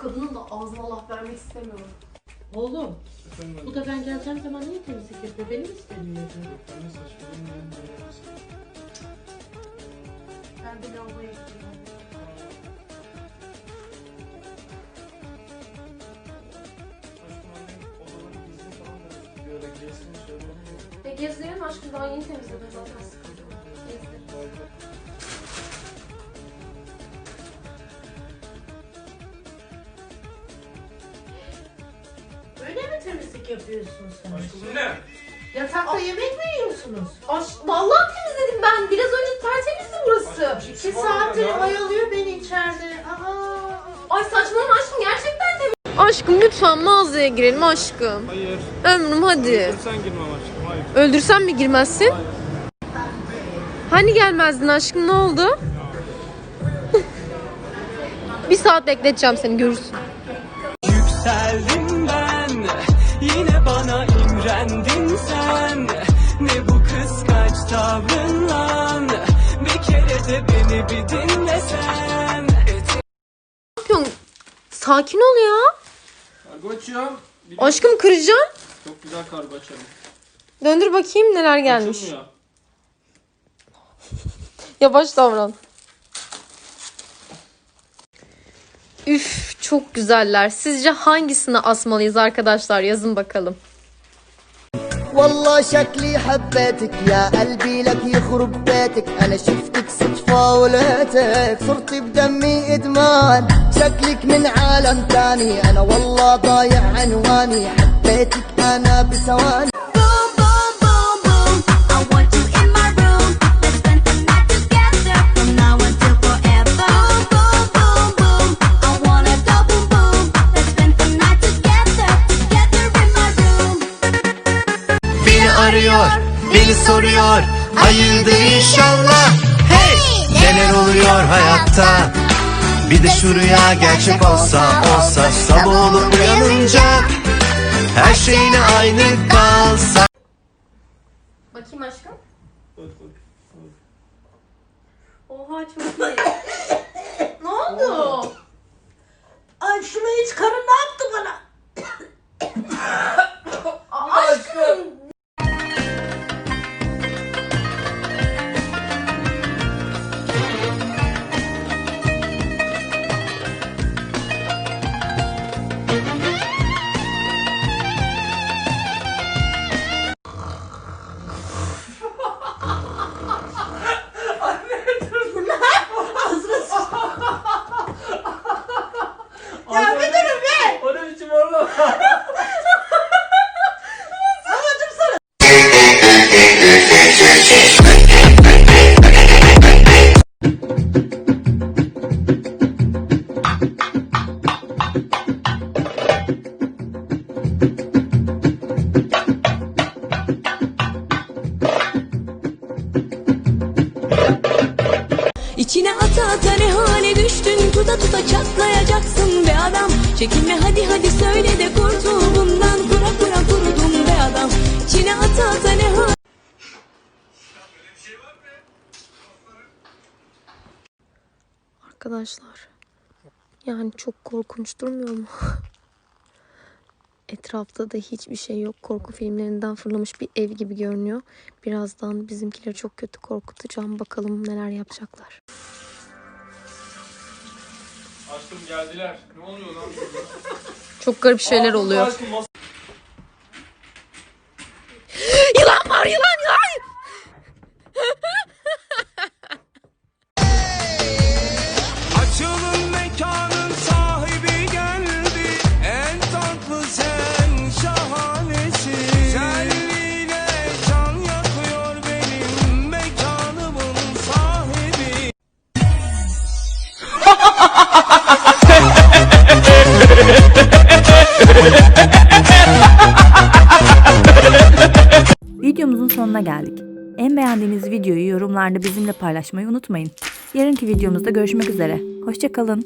kadının da ağzına laf vermek istemiyorum. Oğlum Efendim bu da ben geleceğim zaman niye temizlik yapıyor? Beni mi istemiyor? anne saçmalama ya. böyle yapmasın. Ben de lavaboya gidiyorum. Annem odaları gizli falan da bir söyle. E gezdirelim aşkım daha yeni temizledim zaten sıkıntı yapıyorsun sen? Aşkım ne? Yatakta yemek mi yiyorsunuz? Aş vallahi temizledim ben. Biraz önce tertemizdi burası. Aşkım, İki anda saattir oyalıyor beni içeride. Aa. Ay saçmalama aşkım gerçekten temiz. Aşkım lütfen mağazaya girelim aşkım. Hayır. Ömrüm hadi. Sen girmem aşkım hayır. Öldürsem mi girmezsin? Hayır. Hani gelmezdin aşkım ne oldu? Bir saat bekleteceğim seni görürsün. Yükseldim bana imrendin sen Ne bu kıskanç tavrınla Bir kere de beni bir dinlesen Ne yapıyorsun? Sakin ol ya. Kargo açıyorum. Aşkım kıracağım. Çok güzel kargo açarım. Döndür bakayım neler gelmiş. Açılmıyor. Yavaş davran. Üf çok güzeller. Sizce hangisini asmalıyız arkadaşlar? Yazın bakalım. والله شكلي حبيتك يا قلبي لك يخرب بيتك. أنا شفتك صدفة ولقيتك صرتي بدمي إدمان. شكلك من عالم تاني أنا والله ضايع عنواني. حبيتك أنا بثواني. Beni soruyor Hayırdır inşallah Hey! Neler oluyor hayatta Bir de şu rüya gerçek olsa Olsa sabah olup uyanınca Her şeyine aynı kalsa Bakayım aşkım. Bak bak. bak. Oha çok iyi. ne oldu? İçine ata ata ne hale düştün Tuta tuta çatlayacaksın be adam Çekinme hadi hadi söyle de kurtul bundan Kura kura kurudun be adam İçine ata ata ne hale Arkadaşlar. Yani çok korkunç durmuyor mu? Etrafta da hiçbir şey yok. Korku filmlerinden fırlamış bir ev gibi görünüyor. Birazdan bizimkileri çok kötü korkutacağım. Bakalım neler yapacaklar. Aşkım geldiler. Ne oluyor lan? Çok garip şeyler oluyor. Sonuna geldik. En beğendiğiniz videoyu yorumlarda bizimle paylaşmayı unutmayın. Yarınki videomuzda görüşmek üzere. Hoşçakalın.